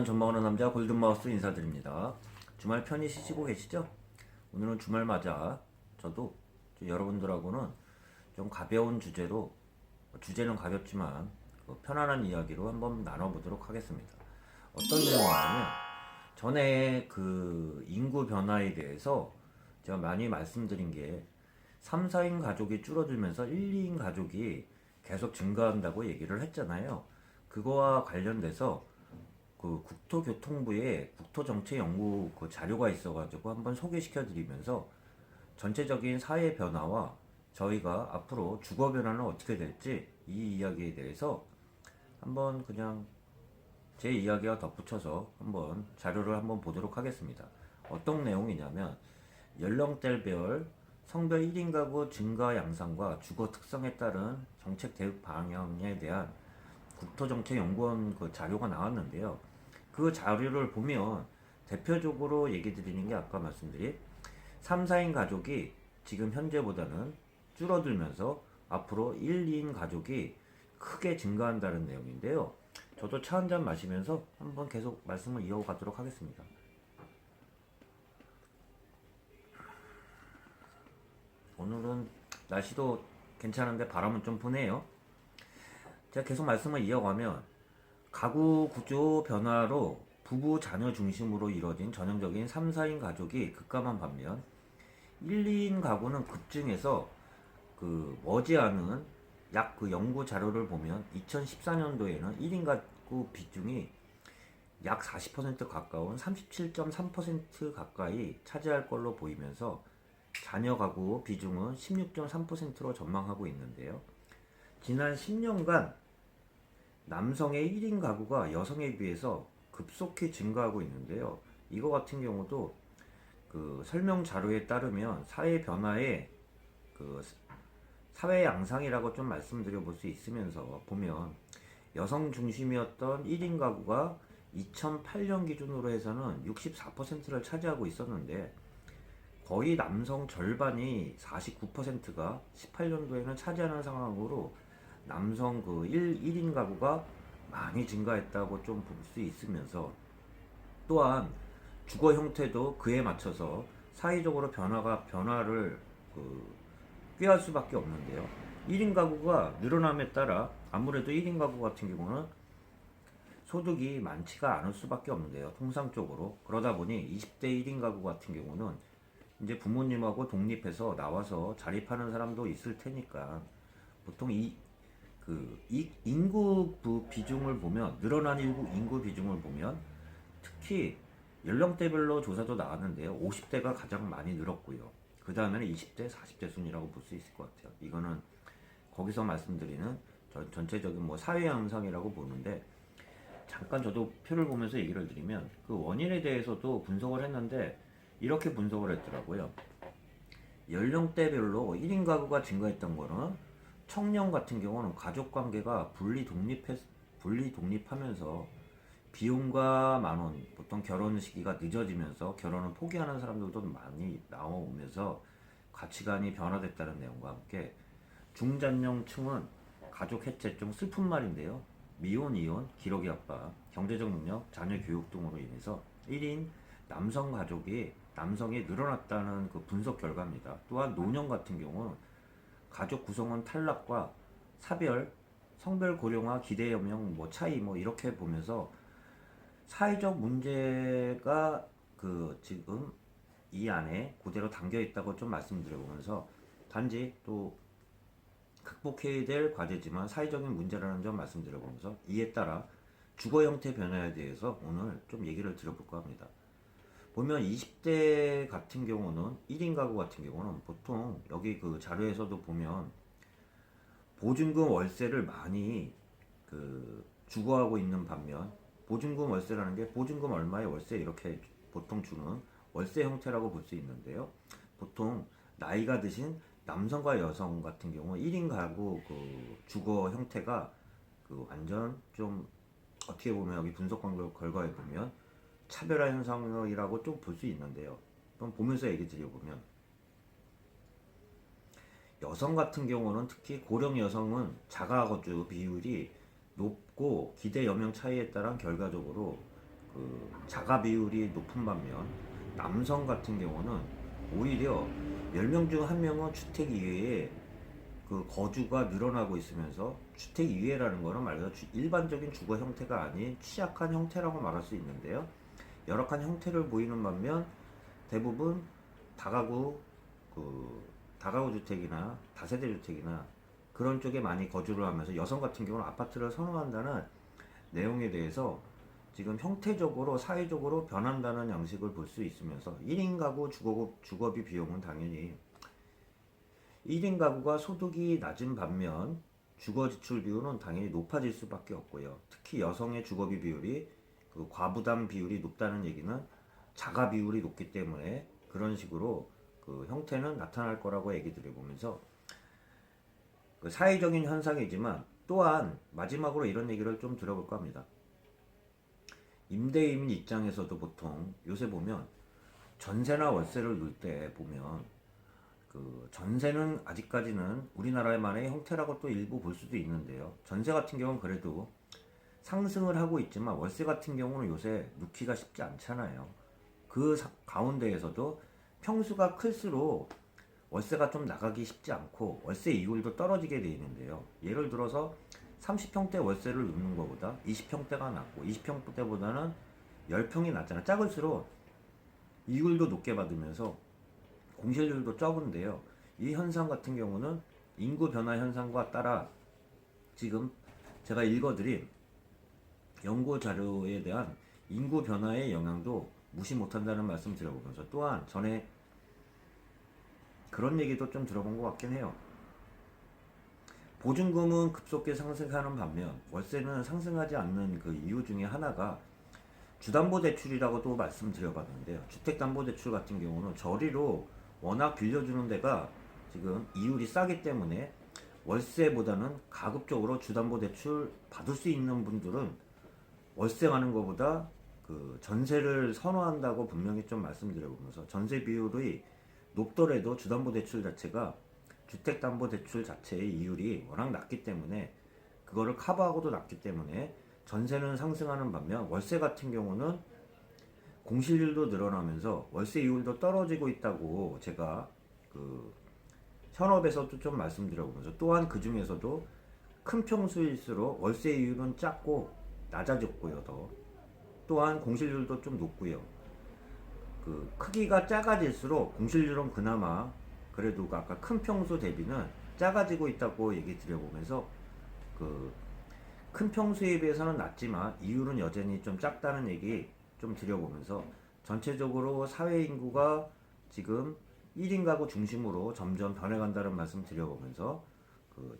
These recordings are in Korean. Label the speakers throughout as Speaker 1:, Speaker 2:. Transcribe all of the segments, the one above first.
Speaker 1: 부동산 전망하는 남자 골든마우스 인사드립니다. 주말 편히 쉬시고 계시죠? 오늘은 주말 맞아 저도 좀 여러분들하고는 좀 가벼운 주제로 주제는 가볍지만 그 편안한 이야기로 한번 나눠보도록 하겠습니다. 어떤 내용이냐면 전에 그 인구 변화에 대해서 제가 많이 말씀드린 게 3, 4인 가족이 줄어들면서 1, 2인 가족이 계속 증가한다고 얘기를 했잖아요. 그거와 관련돼서 그 국토교통부에 국토정책연구 그 자료가 있어가지고 한번 소개시켜드리면서 전체적인 사회 변화와 저희가 앞으로 주거 변화는 어떻게 될지 이 이야기에 대해서 한번 그냥 제 이야기와 덧붙여서 한번 자료를 한번 보도록 하겠습니다. 어떤 내용이냐면 연령대별 성별 1인 가구 증가 양상과 주거 특성에 따른 정책 대응 방향에 대한 국토정책연구원 그 자료가 나왔는데요. 그 자료를 보면 대표적으로 얘기 드리는 게 아까 말씀드린 3, 4인 가족이 지금 현재보다는 줄어들면서 앞으로 1, 2인 가족이 크게 증가한다는 내용인데요. 저도 차 한 잔 마시면서 한번 계속 말씀을 이어가도록 하겠습니다. 오늘은 날씨도 괜찮은데 바람은 좀 부네요. 제가 계속 말씀을 이어가면 가구 구조 변화로 부부 자녀 중심으로 이루어진 전형적인 3, 4인 가족이 급감한 반면 1, 2인 가구는 급증해서 그 머지않은 약 그 연구 자료를 보면 2014년도에는 1인 가구 비중이 약 40% 가까운 37.3% 가까이 차지할 걸로 보이면서 자녀 가구 비중은 16.3%로 전망하고 있는데요. 지난 10년간 남성의 1인 가구가 여성에 비해서 급속히 증가하고 있는데요. 이거 같은 경우도 그 설명 자료에 따르면 사회 변화의 그 사회 양상이라고 좀 말씀드려 볼 수 있으면서 보면 여성 중심이었던 1인 가구가 2008년 기준으로 해서는 64%를 차지하고 있었는데 거의 남성 절반이 49%가 18년도에는 차지하는 상황으로 남성 그 1, 1인 가구가 많이 증가했다고 좀 볼 수 있으면서 또한 주거 형태도 그에 맞춰서 사회적으로 변화가 변화를 그 꾀할 수밖에 없는데요. 1인 가구가 늘어남에 따라 아무래도 1인 가구 같은 경우는 소득이 많지가 않을 수밖에 없는데요. 통상적으로 그러다 보니 20대 1인 가구 같은 경우는 이제 부모님하고 독립해서 나와서 자립하는 사람도 있을 테니까 보통 이 그 인구 부 비중을 보면 늘어난 인구, 인구 비중을 보면 특히 연령대별로 조사도 나왔는데요. 50대가 가장 많이 늘었고요. 그 다음에는 20대, 40대 순이라고 볼 수 있을 것 같아요. 이거는 거기서 말씀드리는 전, 전체적인 뭐 사회 현상이라고 보는데 잠깐 저도 표를 보면서 얘기를 드리면 그 원인에 대해서도 분석을 했는데 이렇게 분석을 했더라고요. 연령대별로 1인 가구가 증가했던 거는 청년 같은 경우는 가족 관계가 분리 독립해 분리 독립하면서 비용과 만원 보통 결혼 시기가 늦어지면서 결혼을 포기하는 사람들도 많이 나오면서 가치관이 변화됐다는 내용과 함께 중장년층은 가족 해체 좀 슬픈 말인데요. 미혼, 이혼, 기러기 아빠, 경제적 능력, 자녀 교육 등으로 인해서 1인 남성 가족이 남성이 늘어났다는 그 분석 결과입니다. 또한 노년 같은 경우는 가족 구성원 탈락과 사별, 성별 고령화, 기대 여명 뭐 차이 뭐 이렇게 보면서 사회적 문제가 그 지금 이 안에 그대로 담겨 있다고 좀 말씀드려 보면서 단지 또 극복해야 될 과제지만 사회적인 문제라는 점 말씀드려 보면서 이에 따라 주거 형태 변화에 대해서 오늘 좀 얘기를 드려볼까 합니다. 보면 20대 같은 경우는 1인 가구 같은 경우는 보통 여기 그 자료에서도 보면 보증금 월세를 많이 그 주거하고 있는 반면 보증금 월세라는 게 보증금 얼마의 월세 이렇게 보통 주는 월세 형태라고 볼 수 있는데요. 보통 나이가 드신 남성과 여성 같은 경우 1인 가구 그 주거 형태가 그 완전 좀 어떻게 보면 여기 분석 결과에 보면 차별화 현상이라고 좀 볼 수 있는데요. 그럼 보면서 얘기 드려보면 여성 같은 경우는 특히 고령 여성은 자가거주 비율이 높고 기대 여명 차이에 따라 결과적으로 그 자가 비율이 높은 반면 남성 같은 경우는 오히려 10명 중한 명은 주택 이외에 그 거주가 늘어나고 있으면서 주택 이외라는 거는 말 그대로 주- 일반적인 주거 형태가 아닌 취약한 형태라고 말할 수 있는데요. 열악한 형태를 보이는 반면 대부분 다가구 그 다가구 주택이나 다세대 주택이나 그런 쪽에 많이 거주를 하면서 여성 같은 경우는 아파트를 선호한다는 내용에 대해서 지금 형태적으로 사회적으로 변한다는 양식을 볼 수 있으면서 1인 가구 주거, 주거비 비용은 당연히 1인 가구가 소득이 낮은 반면 주거 지출 비율은 당연히 높아질 수밖에 없고요. 특히 여성의 주거비 비율이 그 과부담 비율이 높다는 얘기는 자가 비율이 높기 때문에 그런 식으로 그 형태는 나타날 거라고 얘기 드려보면서 그 사회적인 현상이지만 또한 마지막으로 이런 얘기를 좀 들어볼까 합니다. 임대인 입장에서도 보통 요새 보면 전세나 월세를 놓을 때 보면 그 전세는 아직까지는 우리나라만의 형태라고 또 일부 볼 수도 있는데요. 전세 같은 경우는 그래도 상승을 하고 있지만 월세 같은 경우는 요새 놓기가 쉽지 않잖아요. 그 사- 가운데에서도 평수가 클수록 월세가 좀 나가기 쉽지 않고 월세 이율도 떨어지게 돼 있는데요. 예를 들어서 30평대 월세를 놓는 것보다 20평대가 낫고 20평대보다는 10평이 낫잖아요. 작을수록 이율도 높게 받으면서 공실률도 적은데요. 이 현상 같은 경우는 인구 변화 현상과 따라 지금 제가 읽어드린 연구 자료에 대한 인구 변화의 영향도 무시 못한다는 말씀 드려보면서 또한 전에 그런 얘기도 좀 들어본 것 같긴 해요. 보증금은 급속히 상승하는 반면 월세는 상승하지 않는 그 이유 중에 하나가 주담보대출이라고도 말씀드려봤는데요. 주택담보대출 같은 경우는 저리로 워낙 빌려주는 데가 지금 이율이 싸기 때문에 월세보다는 가급적으로 주담보대출 받을 수 있는 분들은 월세 가는 것보다 그 전세를 선호한다고 분명히 좀 말씀드려보면서 전세 비율이 높더라도 주담보대출 자체가 주택담보대출 자체의 이율이 워낙 낮기 때문에 그거를 커버하고도 낮기 때문에 전세는 상승하는 반면 월세 같은 경우는 공실률도 늘어나면서 월세 이율도 떨어지고 있다고 제가 그 현업에서도 좀 말씀드려보면서 또한 그 중에서도 큰 평수일수록 월세 이율은 작고 낮아졌고요 더 또한 공실률도 좀 높고요 그 크기가 작아질수록 공실률은 그나마 그래도 그 아까 큰 평수 대비는 작아지고 있다고 얘기 드려보면서 그 큰 평수에 비해서는 낮지만 이율은 여전히 좀 작다는 얘기 좀 드려보면서 전체적으로 사회 인구가 지금 1인 가구 중심으로 점점 변해간다는 말씀 드려보면서 그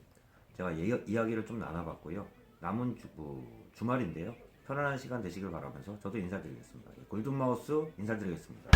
Speaker 1: 제가 예- 이야기를 좀 나눠봤고요. 남은 주, 뭐 주말인데요. 편안한 시간 되시길 바라면서 저도 인사드리겠습니다. 골든마우스 인사드리겠습니다.